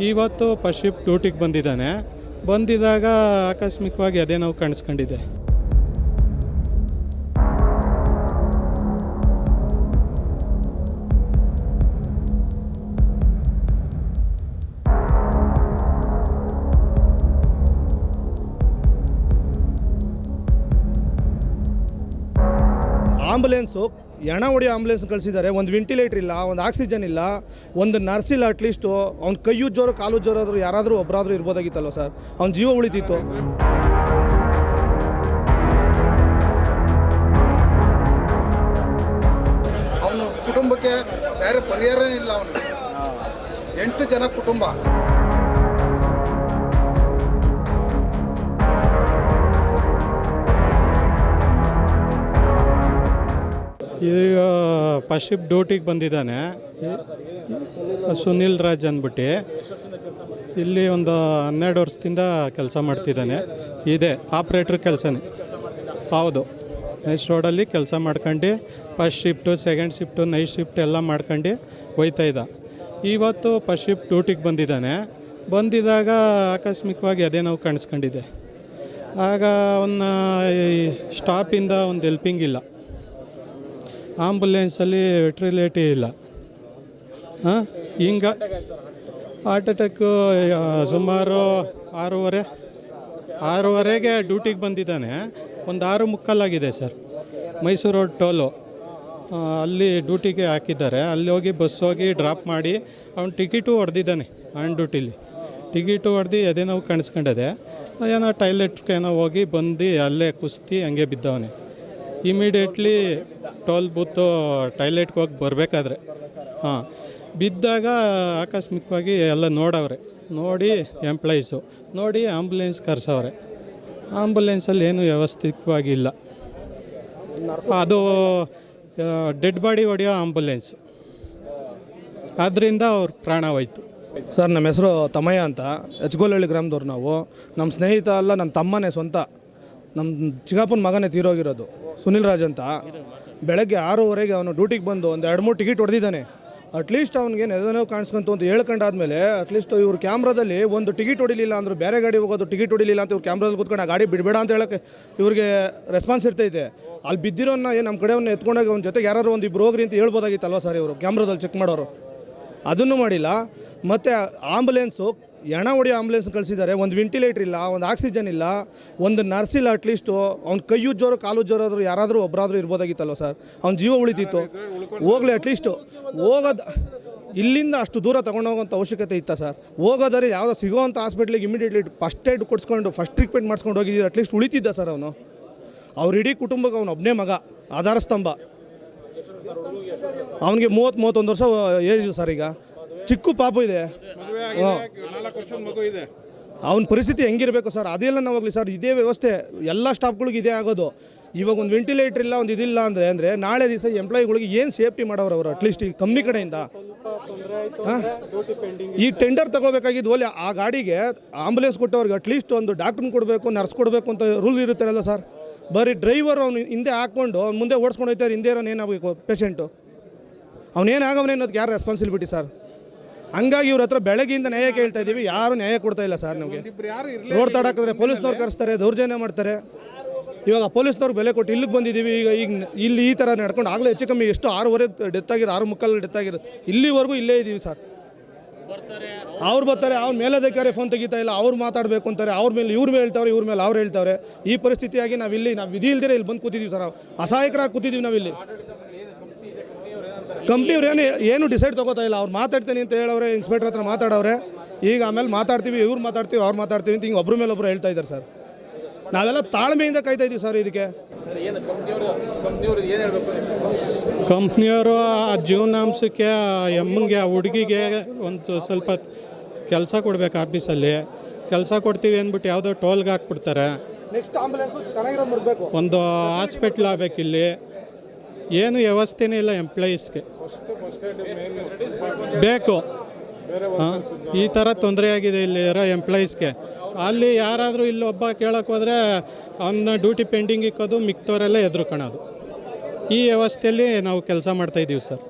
ಇವತ್ತು ಪಶಿಪ್ ಡ್ಯೂಟಿಗೆ ಬಂದಿದ್ದಾನೆ. ಬಂದಿದ್ದಾಗ ಆಕಸ್ಮಿಕವಾಗಿ ಅದೇ ನಾವು ಕಾಣಿಸ್ಕೊಂಡಿದ್ದೆ ಆಂಬುಲೆನ್ಸು ಎಣ ಹೊಡಿ ಆಂಬುಲೆನ್ಸ್ ಕಳಿಸಿದ್ದಾರೆ ಒಂದು ವೆಂಟಿಲೇಟರ್ ಇಲ್ಲ, ಒಂದು ಆಕ್ಸಿಜನ್ ಇಲ್ಲ, ಒಂದು ನರ್ಸ್ ಇಲ್ಲ ಅಟ್ಲೀಸ್ಟು ಅವ್ನ ಕೈ ಜೋರು, ಕಾಲು ಉಜ್ಜೋರಾದ್ರು ಯಾರಾದರೂ ಒಬ್ಬರಾದರೂ ಇರ್ಬೋದಾಗಿತ್ತಲ್ವ ಸರ್? ಅವ್ನ ಜೀವ ಉಳಿತಿತ್ತು. ಅವನು ಕುಟುಂಬಕ್ಕೆ ಬೇರೆ ಪರಿಹಾರ ಇಲ್ಲ ಅವನು ಎಂಟು ಜನ ಕುಟುಂಬ. ಈಗ ಶಿಫ್ಟ್ ಡ್ಯೂಟಿಗೆ ಬಂದಿದ್ದಾನೆ. ಸುನಿಲ್ ರಾಜ್ ಅಂದ್ಬಿಟ್ಟು. ಇಲ್ಲಿ ಒಂದು ಹನ್ನೆರಡು ವರ್ಷದಿಂದ ಕೆಲಸ ಮಾಡ್ತಿದ್ದಾನೆ. ಇದೆ, ಆಪ್ರೇಟ್ರ್ ಕೆಲಸನೇ. ಹೌದು, ನೈಸ್ ರೋಡಲ್ಲಿ ಕೆಲಸ ಮಾಡ್ಕೊಂಡು, first shift, second shift night shift ಎಲ್ಲ ಮಾಡ್ಕೊಂಡು ಹೋಯ್ತಾ ಇದ್ದ. ಇವತ್ತು ಫಸ್ಟ್ ಶಿಫ್ಟ್ ಡ್ಯೂಟಿಗೆ ಬಂದಿದ್ದಾನೆ. ಬಂದಿದ್ದಾಗ ಆಕಸ್ಮಿಕವಾಗಿ ಅದೇ ನಾವು ಕಾಣಿಸ್ಕೊಂಡಿದ್ದೆ ಆಗ ಅವನ್ನ ಸ್ಟಾಪಿಂದ ಒಂದು ಹೆಲ್ಪಿಂಗ್ ಇಲ್ಲ. ಆಂಬುಲೆನ್ಸಲ್ಲಿ ವೆಟ್ರಿಲೇಟಿ ಇಲ್ಲ. ಹಾಂ, ಹಿಂಗ ಹಾರ್ಟ್ ಅಟ್ಯಾಕು ಸುಮಾರು ಆರೂವರೆ, ಆರೂವರೆಗೆ ಡ್ಯೂಟಿಗೆ ಬಂದಿದ್ದಾನೆ. ಒಂದು ಆರು ಮುಕ್ಕಾಲಾಗಿದೆ ಸರ್. Mysuru road toll. ಅಲ್ಲಿ ಡ್ಯೂಟಿಗೆ ಹಾಕಿದ್ದಾರೆ. ಅಲ್ಲಿ ಹೋಗಿ ಬಸ್ ಹೋಗಿ ಡ್ರಾಪ್ ಮಾಡಿ ಅವ್ನು ಟಿಕೆಟು ಹೊಡೆದಿದ್ದಾನೆ ಆನ್ ಡ್ಯೂಟಿಲಿ. ಟಿಕೆಟು ಹೊಡೆದು ಎದೆ ನೋವು ಕಾಣಿಸ್ಕೊಂಡಿದೆ, ಏನೋ ಟಾಯ್ಲೆಟ್ಗೆ ಏನೋ ಹೋಗಿ ಬಂದು ಅಲ್ಲೇ ಕುಸ್ತಿ ಹಂಗೆ ಬಿದ್ದವನೆ. ಇಮಿಡಿಯೇಟ್ಲಿ ಟೋಲ್ ಬೂತು ಟಾಯ್ಲೆಟ್ಗೆ ಹೋಗಿ ಬರಬೇಕಾದ್ರೆ. ಹಾಂ, ಬಿದ್ದಾಗ ಆಕಸ್ಮಿಕವಾಗಿ ಎಲ್ಲ ನೋಡವ್ರೆ. ನೋಡಿ ಎಂಪ್ಲಾಯೀಸು, ನೋಡಿ ಆಂಬುಲೆನ್ಸ್ ಕರೆಸವ್ರೆ. ಏನು ವ್ಯವಸ್ಥಿತವಾಗಿಲ್ಲ. ಅದು ಡೆಡ್ ಬಾಡಿ ಹೊಡೆಯೋ ಆಂಬುಲೆನ್ಸ್. ಆದ್ದರಿಂದ ಅವ್ರ ಪ್ರಾಣ ಹೋಯ್ತು. ಸರ್, ನಮ್ಮ ಹೆಸರು ತಮಯ್ಯ ಅಂತ. ಎಚ್ಗೋಲಹಳ್ಳಿ ಗ್ರಾಮದವ್ರು ನಾವು. ನಮ್ಮ ಸ್ನೇಹಿತ ಅಲ್ಲ, ನಮ್ಮ ತಮ್ಮನೇ ಸ್ವಂತ. ನಮ್ಮ ಚಿಕ್ಕಪ್ಪನ ಮಗನೇ ತೀರೋಗಿರೋದು. ಸುನಿಲ್ ರಾಜ್ ಅಂತ, ಬೆಳಗ್ಗೆ ಆರೂವರೆಗೆ ಅವನು ಡ್ಯೂಟಿಗೆ ಬಂದು ಒಂದು ಎರಡು ಮೂರು ಟಿಕೆಟ್ ಹೊಡೆದಿದ್ದಾನೆ. ಅಟ್ಲೀಸ್ಟ್ ಅವ್ನಿಗೆ ನೆದನೋ ಕಾಣಿಸ್ಕೊಂತು ಅಂತ ಹೇಳ್ಕೊಂಡಾದ್ಮೇಲೆ ಅಟ್ಲೀಸ್ಟ್ ಇವ್ರ ಕ್ಯಾಮ್ರಾದಲ್ಲಿ ಒಂದು ಟಿಕೆಟ್ ಹೊಡಿಲಿಲ್ಲ ಅಂದ್ರೆ, ಬೇರೆ ಗಾಡಿ ಹೋಗೋದು ಟಿಕೆಟ್ ಹೊಡಿಲಿಲ್ಲ ಅಂತ ಇವ್ರು ಕ್ಯಾಮ್ರಾದಲ್ಲಿ ಕೂತ್ಕೊಂಡು ಆ ಗಾಡಿ ಬಿಡಬೇಡ ಅಂತ ಹೇಳಕ್ಕೆ ಇವ್ರಿಗೆ ರೆಸ್ಪಾನ್ಸ್ ಇರ್ತೈತೆ. ಅಲ್ಲಿ ಬಿದ್ದಿರೋನ್ನ ಏನು ನಮ್ಮ ಕಡೆಯವ್ನ ಎತ್ಕೊಂಡಾಗ ಅವ್ನ ಜೊತೆಗೆ ಯಾರು ಒಂದು ಇಬ್ಬರು ಹೋಗ್ರಿ ಅಂತ ಹೇಳ್ಬೋದಾಗಿತ್ತಲ್ವ ಸರ್ ಇವರು ಕ್ಯಾಮ್ರಾದಲ್ಲಿ ಚೆಕ್ ಮಾಡೋರು? ಅದನ್ನು ಮಾಡಿಲ್ಲ. ಮತ್ತು ಆಂಬುಲೆನ್ಸು ಎಣ ಹೊಡಿ ಆಂಬುಲೆನ್ಸ್ ಕಳಿಸಿದ್ದಾರೆ ಒಂದು ವೆಂಟಿಲೇಟರ್ ಇಲ್ಲ, ಒಂದು ಆಕ್ಸಿಜನ್ ಇಲ್ಲ, ಒಂದು ನರ್ಸ್ ಇಲ್ಲ ಅಟ್ಲೀಸ್ಟು ಅವ್ನ ಕೈ ಉಜ್ಜೋರು ಕಾಲು ಉಜ್ಜೋರಾದ್ರು ಯಾರಾದರೂ ಒಬ್ಬರಾದರೂ ಇರ್ಬೋದಾಗಿತ್ತಲ್ವ ಸರ್ ಅವ್ನ ಜೀವ ಉಳಿತಿತ್ತು. ಹೋಗ್ಲಿ ಅಟ್ಲೀಸ್ಟು ಹೋಗೋದು, ಇಲ್ಲಿಂದ ಅಷ್ಟು ದೂರ ತೊಗೊಂಡೋಗೋಂಥ ಅವಶ್ಯಕತೆ ಇತ್ತ ಸರ್ ಹೋಗೋದಾದ್ರೆ ಯಾವುದೋ ಸಿಗೋವಂಥ ಹಾಸ್ಪಿಟ್ಲಿಗೆ ಇಮಿಡಿಯೇಟ್ಲಿ ಫಸ್ಟ್ ಏಡ್ ಕೊಡಿಸ್ಕೊಂಡು ಫಸ್ಟ್ ಟ್ರೀಟ್ಮೆಂಟ್ ಮಾಡ್ಸ್ಕೊಂಡು ಹೋಗಿದ್ದೀರಿ ಅಟ್ಲೀಸ್ಟ್ ಉಳಿತಿದ್ದ ಸರ್ ಅವನು. ಅವ್ರ ಇಡೀ ಕುಟುಂಬಕ್ಕೆ ಅವನು ಒಬ್ಬನೇ ಮಗ ಆಧಾರ ಸ್ತಂಭ ಅವನಿಗೆ ಮೂವತ್ತು ಮೂವತ್ತೊಂದು ವರ್ಷ ಏಜು ಸರ್ ಈಗ. ಚಿಕ್ಕ ಪಾಪು ಇದೆ. ಅವನ ಪರಿಸ್ಥಿತಿ ಹೆಂಗಿರಬೇಕು ಸರ್? ಅದೆಲ್ಲ ನಾವು ಹೋಗ್ಲಿ ಸರ್. ಇದೇ ವ್ಯವಸ್ಥೆ ಎಲ್ಲ ಸ್ಟಾಫ್ಗಳಿಗೆ ಇದೇ ಆಗೋದು. ಇವಾಗ ಒಂದು ವೆಂಟಿಲೇಟರ್ ಇಲ್ಲ ಒಂದು ಇದಿಲ್ಲ ಅಂದರೆ ಅಂದರೆ ನಾಳೆ ದಿವಸ ಎಂಪ್ಲಾಯಿಗಳಿಗೆ ಏನು ಸೇಫ್ಟಿ ಮಾಡೋರು ಅವರು ಅಟ್ಲೀಸ್ಟ್ ಈ ಕಂಪ್ನಿ ಕಡೆಯಿಂದ? ಈ ಟೆಂಡರ್ ತಗೋಬೇಕಾಗಿದ್ದು ಒಲೆ ಆ ಗಾಡಿಗೆ ಆಂಬುಲೆನ್ಸ್ ಕೊಟ್ಟವ್ರಿಗೆ ಅಟ್ಲೀಸ್ಟ್ ಒಂದು ಡಾಕ್ಟ್ರನ್ನ ಕೊಡಬೇಕು ನರ್ಸ್ ಕೊಡಬೇಕು ಅಂತ ರೂಲ್ ಇರುತ್ತಾರಲ್ಲ ಸರ್? ಬರೀ ಡ್ರೈವರ್ ಅವ್ನು ಹಿಂದೆ ಹಾಕ್ಕೊಂಡು ಅವ್ನು ಮುಂದೆ ಓಡಿಸ್ಕೊಂಡು ಹೋಗ್ತಾರೆ ಹಿಂದೆ ಇರೋನೇನಾಗಬೇಕು ಪೇಷೆಂಟು ಪೇಷಂಟು ಅವನೇನಾಗವನೇ ಅನ್ನೋದಕ್ಕೆ ಯಾರು ರೆಸ್ಪಾನ್ಸಿಬಿಲಿಟಿ ಸರ್? ಹಂಗಾಗಿ ಇವ್ರ ಹತ್ರ ಬೆಳಗ್ಗೆಯಿಂದ ನ್ಯಾಯ ಕೇಳ್ತಾ ಇದ್ದೀವಿ. ಯಾರು ನ್ಯಾಯ ಕೊಡ್ತಾ ಇಲ್ಲ ಸರ್ ನಮಗೆ. ರೋಡ್ ತಡಾಕಿದ್ರೆ ಪೊಲೀಸ್ನವ್ರು ಕರೆಸ್ತಾರೆ ದೌರ್ಜನ್ಯ ಮಾಡ್ತಾರೆ. ಇವಾಗ ಪೊಲೀಸ್ನವ್ರು ಬೆಲೆ ಕೊಟ್ಟು ಇಲ್ಲಿಗೆ ಬಂದಿದ್ದೀವಿ ಈಗ ಈಗ ಇಲ್ಲಿ ಈ ಥರ ನಡ್ಕೊಂಡು ಆಗಲೇ ಹೆಚ್ಚು ಕಮ್ಮಿ ಎಷ್ಟು ಆರೂವರೆ ಡೆತ್ ಆಗಿರೋ ಆರು ಮುಕ್ಕಾಲು ಡೆತ್ ಆಗಿರೋ ಇಲ್ಲಿವರೆಗೂ ಇಲ್ಲೇ ಇದ್ದೀವಿ ಸರ್. ಅವ್ರು ಬರ್ತಾರೆ ಅವ್ರ ಮೇಲಧಿಕಾರಿ ಫೋನ್ ತೆಗಿತಾ ಇಲ್ಲ ಅವ್ರು ಮಾತಾಡಬೇಕು ಅಂತಾರೆ. ಅವ್ರ ಮೇಲೆ ಇವ್ರ ಮೇಲೆ ಹೇಳ್ತಾವ್ರೆ ಇವ್ರ ಮೇಲೆ ಅವ್ರು ಹೇಳ್ತಾವ್ರೆ. ಈ ಪರಿಸ್ಥಿತಿಯಾಗಿ ನಾವಿಲ್ಲಿ ಇಲ್ಲಿ ನಾವು ವಿಧಿ ಇಲ್ದಿರ ಇಲ್ಲಿ ಬಂದು ಕೂತಿದ್ದೀವಿ ಸರ್. ಅಸಹಾಯಕರಾಗಿ ಕೂತಿದ್ದೀವಿ ನಾವಿಲ್ಲಿ. ಕಂಪ್ನಿಯವ್ರು ಏನು ಏನು ಡಿಸೈಡ್ ತಗೋತಾ ಇಲ್ಲ. ಅವ್ರು ಮಾತಾಡ್ತೀನಿ ಅಂತ ಹೇಳೋರೆ ಇನ್ಸ್ಪೆಕ್ಟರ್ ಹತ್ರ ಮಾತಾಡೋರೆ ಈಗ ಆಮೇಲೆ ಮಾತಾಡ್ತೀವಿ ಇವ್ರು ಮಾತಾಡ್ತೀವಿ ಅವ್ರು ಮಾತಾಡ್ತೀವಿ ಅಂತ ಹಿಂಗೆ ಒಬ್ಬರ ಮೇಲೆ ಒಬ್ಬರು ಹೇಳ್ತಾ ಇದ್ದಾರೆ ಸರ್. ನಾವೆಲ್ಲ ತಾಳ್ಮೆಯಿಂದ ಕಾಯ್ತಾ ಇದ್ದೀವಿ ಸರ್ ಇದಕ್ಕೆ. ಕಂಪ್ನಿಯವರು ಆ ಜೀವನಾಂಶಕ್ಕೆ ಆ ಎಮ್ಮಂಗೆ ಆ ಹುಡುಗಿಗೆ ಒಂದು ಸ್ವಲ್ಪ ಕೆಲಸ ಕೊಡ್ಬೇಕು ಆಫೀಸಲ್ಲಿ. ಕೆಲಸ ಕೊಡ್ತೀವಿ ಅಂದ್ಬಿಟ್ಟು ಯಾವುದೋ ಟೋಲ್ಗೆ ಹಾಕ್ಬಿಡ್ತಾರೆ. ಒಂದು ಹಾಸ್ಪಿಟ್ಲ್ ಆಗಬೇಕಿಲ್ಲಿ. ಏನು ವ್ಯವಸ್ಥೆನೇ ಇಲ್ಲ ಎಂಪ್ಲಾಯೀಸ್ಗೆ ಬೇಕು. ಈ ಥರ ತೊಂದರೆ ಆಗಿದೆ ಇಲ್ಲಿ ಇರೋ ಎಂಪ್ಲಾಯೀಸ್ಗೆ ಅಲ್ಲಿ ಯಾರಾದರೂ ಇಲ್ಲಿ ಒಬ್ಬ ಕೇಳೋಕೆ ಹೋದರೆ ಅವನ್ನ ಡ್ಯೂಟಿ ಪೆಂಡಿಂಗ್ ಇಕ್ಕೋದು, ಮಿಕ್ತವರೆಲ್ಲ ಎದುರುಕೊಳ್ಳೋದು ಈ ವ್ಯವಸ್ಥೆಯಲ್ಲಿ ನಾವು ಕೆಲಸ ಮಾಡ್ತಾಯಿದ್ದೀವಿ ಸರ್.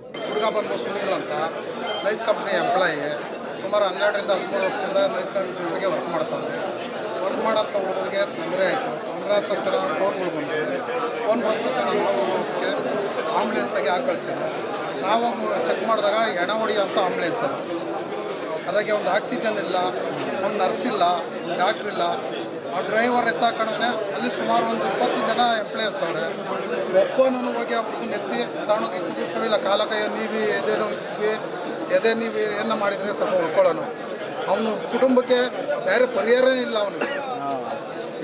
ಸುಮಾರು ಹನ್ನೆರಡರಿಂದ ಹದಿಮೂರು ವರ್ಷದಿಂದ ನೈಸ್ ಕಂಪ್ನಿಗಳಿಗೆ ವರ್ಕ್ ಮಾಡ್ತಾನೆ ವರ್ಕ್ ಮಾಡೋಂಥ ಹುಡುಗರಿಗೆ ತೊಂದರೆ ಆಯಿತು. ಆದ ತಕ್ಷಣ ಫೋನ್ಗಳು ಬಂದು ಫೋನ್ ಬಂದ ತಕ್ಷಣ ನಾವು ಆಂಬುಲೆನ್ಸ್ ಆಂಬುಲೆನ್ಸಾಗಿ ಹಾಕಿ ಕಳಿಸಿದ್ವಿ ನಾವು ಚೆಕ್ ಮಾಡಿದಾಗ ಎಣ ಅಂತ ಆಂಬುಲೆನ್ಸ್ ಅದು. ಅದ್ರಾಗೆ ಒಂದು ಆಕ್ಸಿಜನ್ ಇಲ್ಲ, ಒಂದು ನರ್ಸ್ ಇಲ್ಲ ಡಾಕ್ಟ್ರ್ ಇಲ್ಲ. ಆ ಡ್ರೈವರ್ ಎತ್ತಾಕೊಂಡೇ ಅಲ್ಲಿ ಸುಮಾರು ಒಂದು ಇಪ್ಪತ್ತು ಜನ ಎಂಪ್ಲಾಯೀಸ್ ಅವರೇ. ಒಬ್ಬನೂ ಹೋಗಿ ಆ ನೆತ್ತಿ ತಗೊಂಡೋಗಿ ಕುದಿಸ್ಕೊಳ್ಳಿಲ್ಲ ಕಾಲ ಕೈಯ ನೀವಿ, ಎದೇನು ಎದೆ ನೀವು, ಏನ ಮಾಡಿದರೆ ಸ್ವಲ್ಪ ಉಳ್ಕೊಳ್ಳೋನು ಅವನು ಕುಟುಂಬಕ್ಕೆ ಬೇರೆ ಪರಿಹಾರನೇ ಇಲ್ಲ ಅವನಿಗೆ.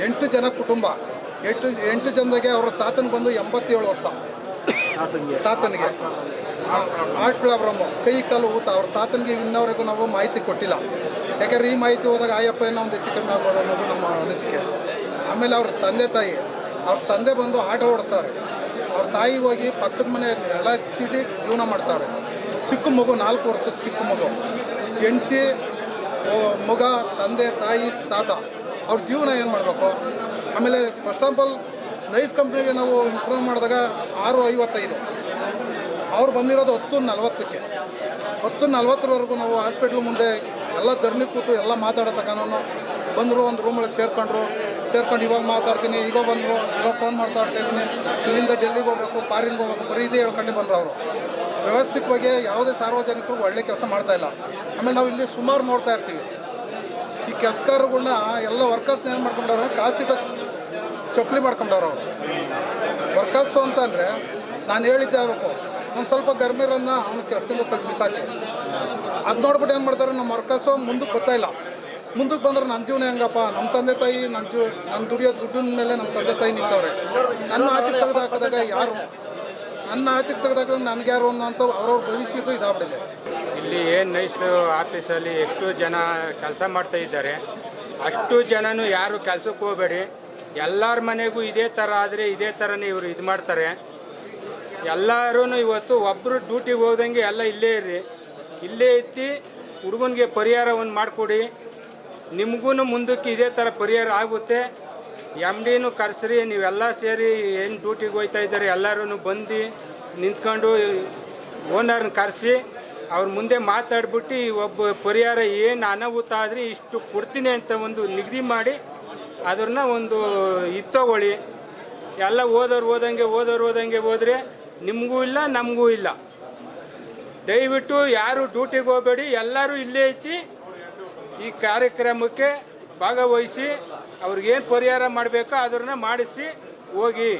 ಎಂಟು ಜನ ಕುಟುಂಬ. ಎಂಟು ಎಂಟು ಜನದಾಗೆ ಅವರ ತಾತನ ಬಂದು ಎಂಬತ್ತೇಳು ವರ್ಷ. ತಾತನಿಗೆ. ಆಟಗಳ ಬ್ರಹ್ಮ ಕೈ ಕಾಲು ಊತ ಅವ್ರ ತಾತನಿಗೆ ಇನ್ನವರೆಗೂ ನಾವು ಮಾಹಿತಿ ಕೊಟ್ಟಿಲ್ಲ. ಯಾಕಂದ್ರೆ ಈ ಮಾಹಿತಿ ಹೋದಾಗ ಆಯಪ್ಪ ಏನೋ ಒಂದು ಹೆಚ್ಚು ಕಮ್ಮಿ ಆಗ್ಬೋದು ಅನ್ನೋದು ನಮ್ಮ ಅನಿಸಿಕೆ. ಆಮೇಲೆ ಅವ್ರ ತಂದೆ ತಾಯಿ ಅವ್ರ ತಂದೆ ಬಂದು ಆಟ ಓಡ್ತಾರೆ. ಅವ್ರ ತಾಯಿ ಹೋಗಿ ಪಕ್ಕದ ಮನೆ ನೆಲ ಸಿಟಿ ಜೀವನ ಮಾಡ್ತಾರೆ. ಚಿಕ್ಕ ಮಗು ನಾಲ್ಕು ವರ್ಷದ ಚಿಕ್ಕ ಮಗು. ಹೆಂಡತಿ ಮಗ ತಂದೆ ತಾಯಿ ತಾತ. ಅವ್ರ ಜೀವನ ಏನು ಮಾಡಬೇಕು? ಆಮೇಲೆ ಫಸ್ಟ್ ಆಫ್ ಆಲ್ ನೈಸ್ ಕಂಪ್ನಿಗೆ ನಾವು ಇಂಪ್ರೂವ್ ಮಾಡಿದಾಗ ಆರು ಐವತ್ತೈದು. ಅವ್ರು ಬಂದಿರೋದು ಹತ್ತು ನಲ್ವತ್ತಕ್ಕೆ. ಹತ್ತು ನಲ್ವತ್ತರವರೆಗೂ ನಾವು ಹಾಸ್ಪಿಟ್ಲ್ ಮುಂದೆ ಎಲ್ಲ ಧರಣಿ ಕೂತು ಎಲ್ಲ ಮಾತಾಡೋ ಬಂದರು, ಒಂದು ರೂಮೊಳಗೆ ಸೇರ್ಕೊಂಡ್ರು. ಸೇರ್ಕೊಂಡು ಇವಾಗ ಮಾತಾಡ್ತೀನಿ, ಈಗ ಬಂದರು ಈಗ ಫೋನ್ ಇದ್ದೀನಿ. ಇಲ್ಲಿಂದ ಡೆಲ್ಲಿಗೆ ಹೋಗ್ಬೇಕು ಫಾರಿನ್ಗೆ ಹೋಗ್ಬೇಕು, ಬರೀ ಇದೇ ಹೇಳ್ಕೊಂಡು ಬಂದರು ಅವರು. ವ್ಯವಸ್ಥಿತವಾಗಿ ಯಾವುದೇ ಸಾರ್ವಜನಿಕರು ಒಳ್ಳೆ ಕೆಲಸ ಮಾಡ್ತಾ ಇಲ್ಲ. ಆಮೇಲೆ ನಾವು ಇಲ್ಲಿ ಸುಮಾರು ನೋಡ್ತಾ ಇರ್ತೀವಿ. ಈ ಕೆಲಸಗಾರಗಳನ್ನ ಎಲ್ಲ ವರ್ಕರ್ಸ್ನ ಏನು ಮಾಡ್ಕೊಂಡವ್ರೆ? ಕಾಸಿಟ ಸೀಟ ಚಪ್ಪಲಿ ಮಾಡ್ಕೊಂಡವ್ರು ಅವರು. ವರ್ಕರ್ಸು ಅಂತಂದರೆ ನಾನು ಹೇಳಿದ್ದೆ ಆಗಬೇಕು. ಒಂದು ಸ್ವಲ್ಪ ಗರ್ಮಿರನ್ನ ಅವ್ನ ಕೆಲಸದಿಂದ ತೆಗೆದು ಬಿಸಾಕಿ. ಅದು ನೋಡ್ಬಿಟ್ಟು ಏನು ಮಾಡ್ತಾರೆ? ನಮ್ಮ ವರ್ಕರ್ಸು ಮುಂದಕ್ಕೆ ಗೊತ್ತಾಯಿಲ್ಲ ಮುಂದಕ್ಕೆ ಬಂದ್ರೆ ನನ್ನ ಜೀವನ ಹೆಂಗಪ್ಪ? ನಮ್ಮ ತಂದೆ ತಾಯಿ ನನ್ನ ಜೀವ ನನ್ನ ದುಡಿಯೋ ದುಡ್ಡಿನ ಮೇಲೆ ನಮ್ಮ ತಂದೆ ತಾಯಿ ನಿಂತವ್ರೆ. ನನ್ನ ಆಚೆ ತೆಗೆದು ಹಾಕಿದಾಗ ಯಾರು ನನ್ನ ಆಚೆಗೆ ತೆಗೆದಾಗ ನನಗೆ ಯಾರು ಅನ್ನೋಂಥ ಅವ್ರವ್ರ ಭವಿಷ್ಯದ್ದು ಇದಾಗ್ಬಿಟ್ಟಿದೆ. ಇಲ್ಲಿ ಏನು ನೈಸ್ ಆಫೀಸಲ್ಲಿ ಎಷ್ಟು ಜನ ಕೆಲಸ ಮಾಡ್ತಾ ಇದ್ದಾರೆ, ಅಷ್ಟು ಜನನು ಯಾರು ಕೆಲಸಕ್ಕೆ ಹೋಗಬೇಡಿ. ಎಲ್ಲರ ಮನೆಗೂ ಇದೇ ಥರ ಆದರೆ ಇದೇ ಥರನೇ ಇವರು ಇದು ಮಾಡ್ತಾರೆ. ಎಲ್ಲರೂ ಇವತ್ತು ಒಬ್ಬರು ಡ್ಯೂಟಿಗೆ ಹೋದಂಗೆ ಎಲ್ಲ ಇಲ್ಲೇ ಇರ್ರಿ. ಇಲ್ಲೇ ಇದ್ದು ಹುಡುಗನಿಗೆ ಪರಿಹಾರವನ್ನು ಮಾಡಿಕೊಡಿ. ನಿಮಗೂ ಮುಂದಕ್ಕೆ ಇದೇ ಥರ ಪರಿಹಾರ ಆಗುತ್ತೆ. ಎಂ ಡಿನೂ ಕರೆಸ್ರಿ, ನೀವೆಲ್ಲ ಸೇರಿ ಏನು ಡ್ಯೂಟಿಗೆ ಹೋಗ್ತಾ ಇದ್ದಾರೆ ಎಲ್ಲರೂ ಬಂದು ನಿಂತ್ಕೊಂಡು ಓನರ್ನ ಕರೆಸಿ, ಅವ್ರ ಮುಂದೆ ಮಾತಾಡ್ಬಿಟ್ಟು ಒಬ್ಬ ಪರಿಹಾರ ಏನು ಅನಾಹುತ ಆದರೆ ಇಷ್ಟು ಕೊಡ್ತೀನಿ ಅಂತ ಒಂದು ನಿಗದಿ ಮಾಡಿ ಅದನ್ನ ಒಂದು ಇದು ತಗೊಳ್ಳಿ. ಎಲ್ಲ ಓದೋರು ಓದಂಗೆ ಓದೋರು ಓದಂಗೆ ಹೋದರೆ ನಿಮಗೂ ಇಲ್ಲ, ನಮಗೂ ಇಲ್ಲ. ದಯವಿಟ್ಟು ಯಾರು ಡ್ಯೂಟಿಗೆ ಹೋಗಬೇಡಿ, ಎಲ್ಲರೂ ಇಲ್ಲೇ ಐತಿ. ಈ ಕಾರ್ಯಕ್ರಮಕ್ಕೆ ಭಾಗವಹಿಸಿ ಅವ್ರಿಗೇನು ಪರಿಹಾರ ಮಾಡಬೇಕೋ ಅದನ್ನ ಮಾಡಿಸಿ ಹೋಗಿ.